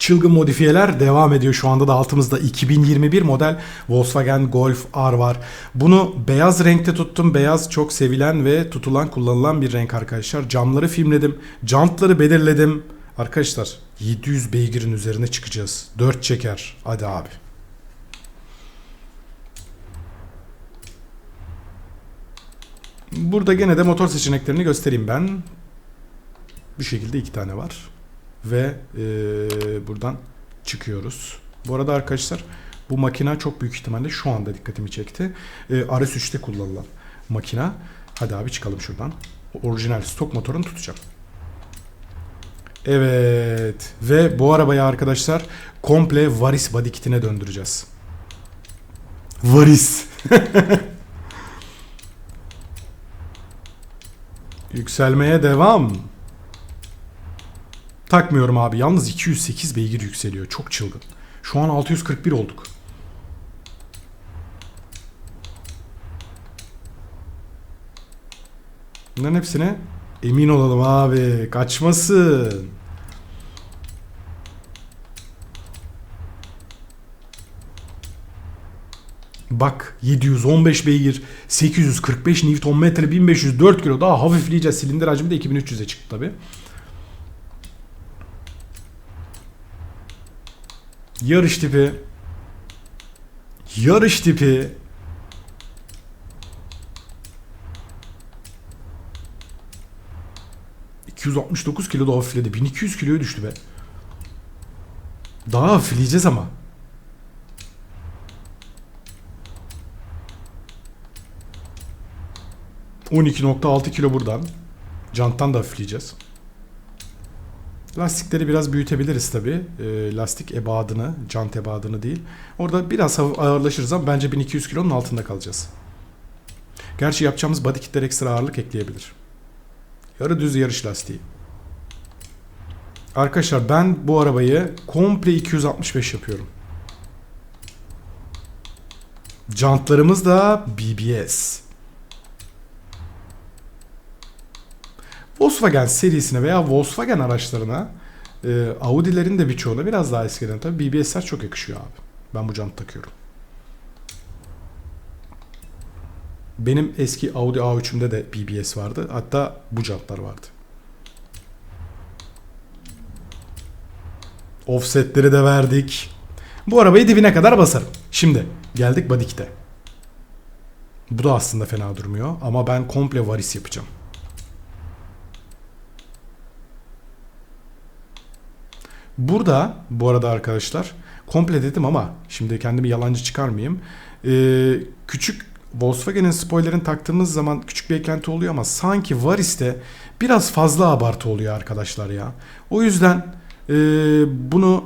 Çılgın modifiyeler devam ediyor. Şu anda da altımızda 2021 model Volkswagen Golf R var. Bunu beyaz renkte tuttum. Beyaz çok sevilen ve tutulan kullanılan bir renk arkadaşlar. Camları filmledim. Jantları belirledim. Arkadaşlar 700 beygirin üzerine çıkacağız. 4 çeker. Hadi abi. Burada gene de motor seçeneklerini göstereyim ben. Bu şekilde iki tane var. Ve eee, buradan çıkıyoruz. Bu arada arkadaşlar bu makina çok büyük ihtimalle şu anda dikkatimi çekti. Eee RS3'te kullanılan makina. Hadi abi çıkalım şuradan. Orijinal stok motorunu tutacağım. Evet. Ve bu arabayı arkadaşlar komple varis body kitine döndüreceğiz. Varis. Yükselmeye devam. Takmıyorum abi. Yalnız 208 beygir yükseliyor. Çok çılgın. Şu an 641 olduk. Bunların hepsine emin olalım abi. Kaçmasın. Bak 715 beygir, 845 Nm, 1504 kilo daha hafifleyeceğiz. Silindir hacmi de 2300'e çıktı tabi. Yarış tipi. Yarış tipi. ...269 kilo da hafifledi. 1200 kiloya düştü be. Daha hafifleyeceğiz ama. ...12.6 kilo buradan. Janttan da hafifleyeceğiz. Lastikleri biraz büyütebiliriz tabi. lastik ebadını, jant ebadını değil. Orada biraz ağırlaşırız ama bence 1200 kilonun altında kalacağız. Gerçi yapacağımız body kitler ekstra ağırlık ekleyebilir. Yarı düz yarış lastiği. Arkadaşlar ben bu arabayı komple 265 yapıyorum. Jantlarımız da BBS. Volkswagen serisine veya Volkswagen araçlarına e, Audi'lerin de birçoğuna biraz daha eskiden tabii BBS'ler çok yakışıyor abi. Ben bu jant takıyorum. Benim eski Audi A3'ümde de BBS vardı. Hatta bu jantlar vardı. Offsetleri de verdik. Bu arabayı dibine kadar basarım. Şimdi geldik body kit'e. Bu da aslında fena durmuyor ama ben komple varis yapacağım. Burada bu arada arkadaşlar komple dedim ama şimdi kendimi yalancı çıkarmayayım. Ee, küçük Volkswagen'in spoilerını taktığımız zaman küçük bir eklenti oluyor ama sanki Varis'te biraz fazla abartı oluyor arkadaşlar ya. O yüzden ee, bunu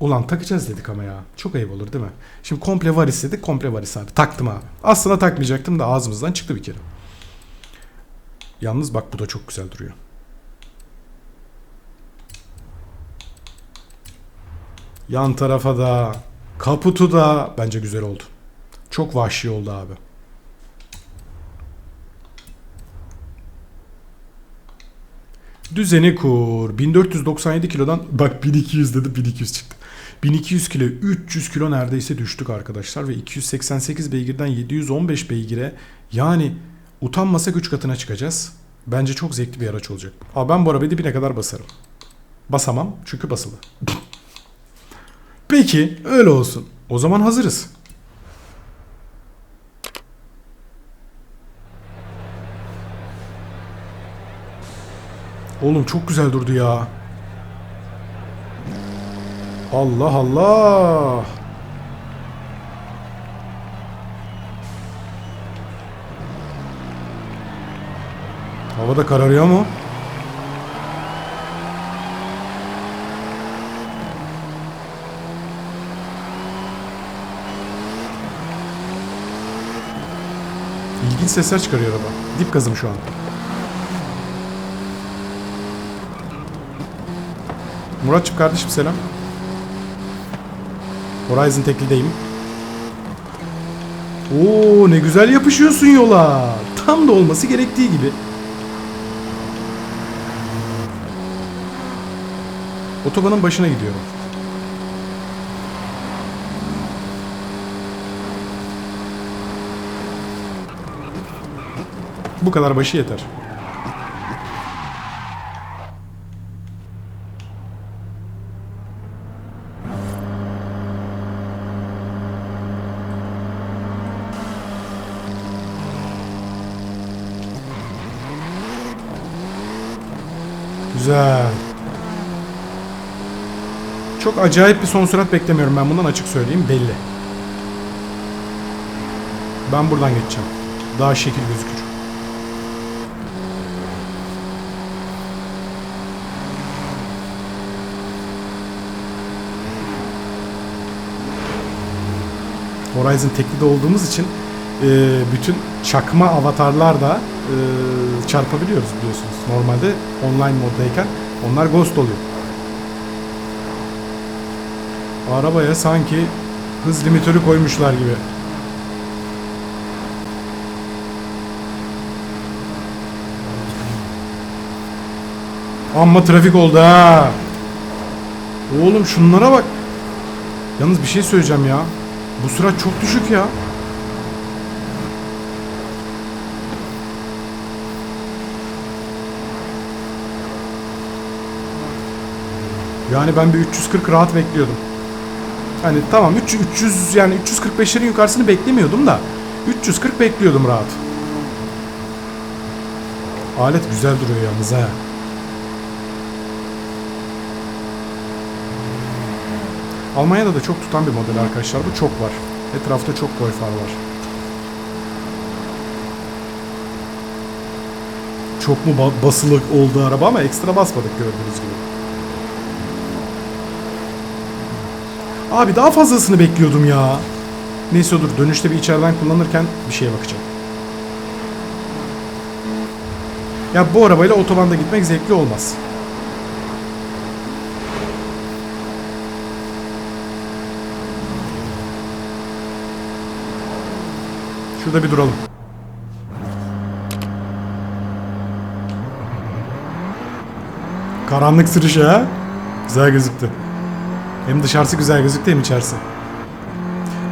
ulan takacağız dedik ama ya. Çok ayıp olur değil mi? Şimdi komple Varis dedik komple Varis abi. Taktım abi. Aslında takmayacaktım da ağzımızdan çıktı bir kere. Yalnız bak bu da çok güzel duruyor. Yan tarafa da, kaputu da bence güzel oldu. Çok vahşi oldu abi. Düzeni kur. 1497 kilodan bak 1200 dedi 1200 çıktı. 1200 kilo 300 kilo neredeyse düştük arkadaşlar ve 288 beygirden 715 beygire yani utanmasak 3 katına çıkacağız. Bence çok zevkli bir araç olacak. Ama ben bu arabayı dibine kadar basarım. Basamam çünkü basılı. Peki öyle olsun. O zaman hazırız. Oğlum çok güzel durdu ya. Allah Allah. Havada kararıyor mu? İlginç sesler çıkarıyor araba. Dip gazım şu an. Muratçım kardeşim selam. Horizon teklideyim. Oo ne güzel yapışıyorsun yola. Tam da olması gerektiği gibi. Otobanın başına gidiyorum. Bu kadar başı yeter. Güzel. Çok acayip bir son sürat beklemiyorum ben bundan açık söyleyeyim belli. Ben buradan geçeceğim. Daha şekil gözükür. Horizon teklide olduğumuz için e, bütün çakma avatarlar da e, çarpabiliyoruz biliyorsunuz. Normalde online moddayken onlar ghost oluyor. Arabaya sanki hız limitörü koymuşlar gibi. Amma trafik oldu ha. Oğlum şunlara bak. Yalnız bir şey söyleyeceğim ya. Bu sürat çok düşük ya. Yani ben bir 340 rahat bekliyordum. Hani tamam 300, 300 yani 345'lerin yukarısını beklemiyordum da 340 bekliyordum rahat. Alet güzel duruyor yalnız ha. Almanya'da da çok tutan bir model arkadaşlar. Bu çok var. Etrafta çok boy far var. Çok mu ba- basılı oldu araba ama ekstra basmadık gördüğünüz gibi. Abi daha fazlasını bekliyordum ya. Neyse dur dönüşte bir içeriden kullanırken bir şeye bakacağım. Ya bu arabayla otobanda gitmek zevkli olmaz. Şurada bir duralım. Karanlık sürüş ha. Güzel gözüktü. Hem dışarısı güzel gözüktü hem içerisi.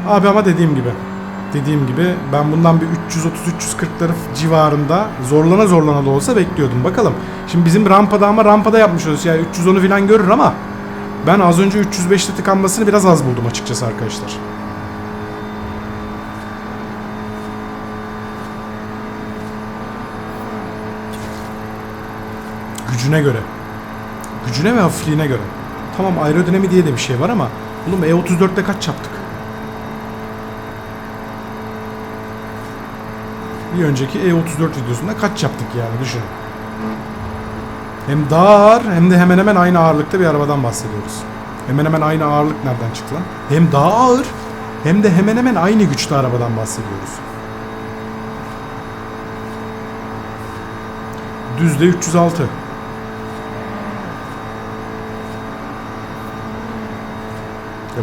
Abi ama dediğim gibi. Dediğim gibi ben bundan bir 330-340'ları civarında zorlana zorlana da olsa bekliyordum. Bakalım. Şimdi bizim rampada ama rampada yapmış oluyoruz. Yani 310'u falan görür ama ben az önce 305'te tıkanmasını biraz az buldum açıkçası arkadaşlar. Gücüne göre. Gücüne ve hafifliğine göre. Tamam aerodinami diye de bir şey var ama oğlum E34'te kaç yaptık? Bir önceki E34 videosunda kaç yaptık yani düşünün. Hem ağır hem de hemen hemen aynı ağırlıkta bir arabadan bahsediyoruz. Hemen hemen aynı ağırlık nereden çıktı lan? Hem daha ağır hem de hemen hemen aynı güçte arabadan bahsediyoruz. Düzde 306.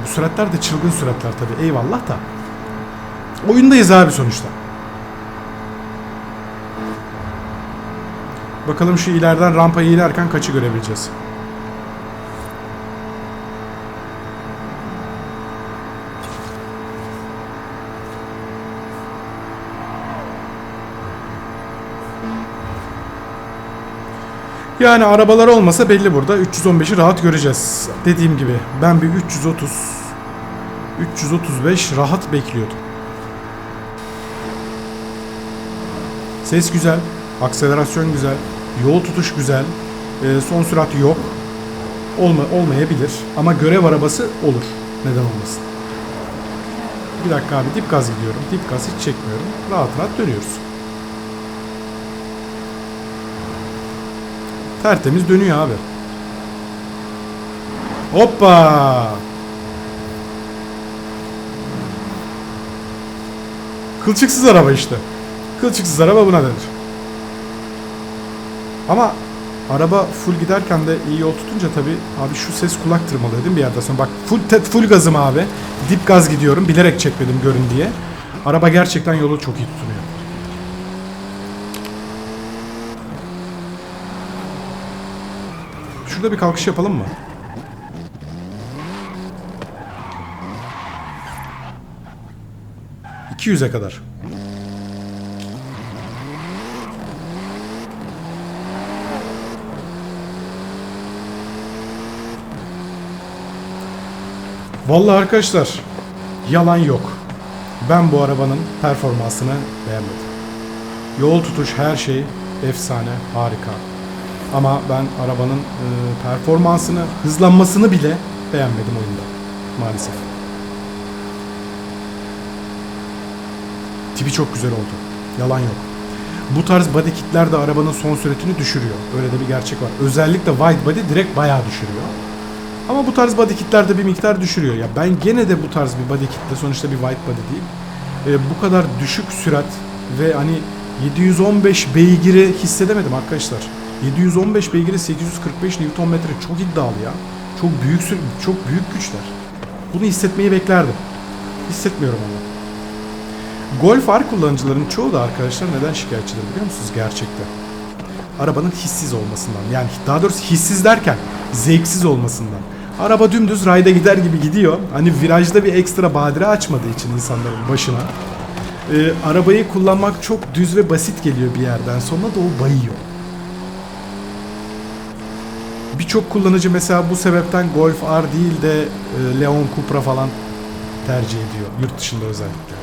bu süratler de çılgın süratler tabii. Eyvallah da. Oyundayız abi sonuçta. Bakalım şu ileriden rampayı inerken kaçı görebileceğiz. Yani arabalar olmasa belli burada. 315'i rahat göreceğiz. Dediğim gibi ben bir 330 335 rahat bekliyordum. Ses güzel, akselerasyon güzel, yol tutuş güzel, e, son sürat yok. Olma, olmayabilir ama görev arabası olur. Neden olmasın? Bir dakika abi dip gaz gidiyorum. Dip gaz hiç çekmiyorum. Rahat rahat dönüyoruz. Tertemiz dönüyor abi. Hoppa! Kılçıksız araba işte. Kılçıksız araba buna denir. Ama araba full giderken de iyi yol tutunca tabi abi şu ses kulak tırmalıyor bir yerden sonra. Bak full, te- full gazım abi. Dip gaz gidiyorum. Bilerek çekmedim görün diye. Araba gerçekten yolu çok iyi tutuyor. Şurada bir kalkış yapalım mı? İki yüze kadar. Vallahi arkadaşlar yalan yok. Ben bu arabanın performansını beğenmedim. Yol tutuş her şey efsane, harika. Ama ben arabanın e, performansını, hızlanmasını bile beğenmedim oyunda maalesef. Tipi çok güzel oldu. Yalan yok. Bu tarz body kitler de arabanın son süratini düşürüyor. Öyle de bir gerçek var. Özellikle wide body direkt bayağı düşürüyor. Ama bu tarz body kitler de bir miktar düşürüyor. Ya ben gene de bu tarz bir body kitle sonuçta bir white body değil. e, bu kadar düşük sürat ve hani 715 beygiri hissedemedim arkadaşlar. 715 beygiri 845 Nm çok iddialı ya. Çok büyük çok büyük güçler. Bunu hissetmeyi beklerdim. Hissetmiyorum ama. Golf R kullanıcıların çoğu da arkadaşlar neden şikayetçidir biliyor musunuz gerçekten? Arabanın hissiz olmasından. Yani daha doğrusu hissiz derken zevksiz olmasından. Araba dümdüz rayda gider gibi gidiyor. Hani virajda bir ekstra badire açmadığı için insanların başına. Ee, arabayı kullanmak çok düz ve basit geliyor bir yerden sonra da o bayıyor. Birçok kullanıcı mesela bu sebepten Golf R değil de e, Leon Cupra falan tercih ediyor. Yurt dışında özellikle.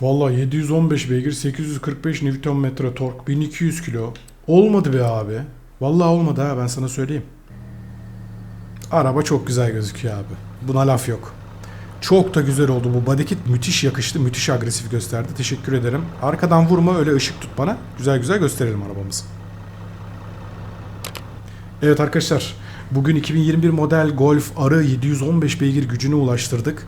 Vallahi 715 beygir 845 Nm tork 1200 kilo. Olmadı be abi. Vallahi olmadı ha ben sana söyleyeyim. Araba çok güzel gözüküyor abi. Buna laf yok. Çok da güzel oldu bu body kit müthiş yakıştı müthiş agresif gösterdi teşekkür ederim. Arkadan vurma öyle ışık tut bana güzel güzel gösterelim arabamızı. Evet arkadaşlar bugün 2021 model Golf R'ı 715 beygir gücüne ulaştırdık.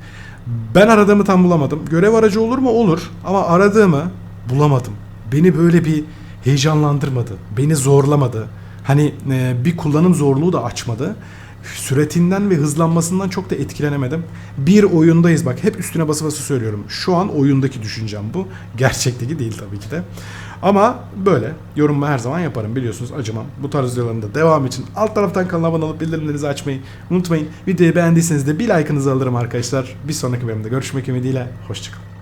Ben aradığımı tam bulamadım. Görev aracı olur mu? Olur. Ama aradığımı bulamadım. Beni böyle bir heyecanlandırmadı. Beni zorlamadı. Hani e, bir kullanım zorluğu da açmadı. Süratinden ve hızlanmasından çok da etkilenemedim. Bir oyundayız bak hep üstüne bası bası söylüyorum. Şu an oyundaki düşüncem bu. Gerçekteki değil tabii ki de. Ama böyle yorumu her zaman yaparım biliyorsunuz acımam. Bu tarz videoların da devam için alt taraftan kanala abone olup bildirimlerinizi açmayı unutmayın. Videoyu beğendiyseniz de bir like'ınızı alırım arkadaşlar. Bir sonraki bölümde görüşmek ümidiyle. Hoşçakalın.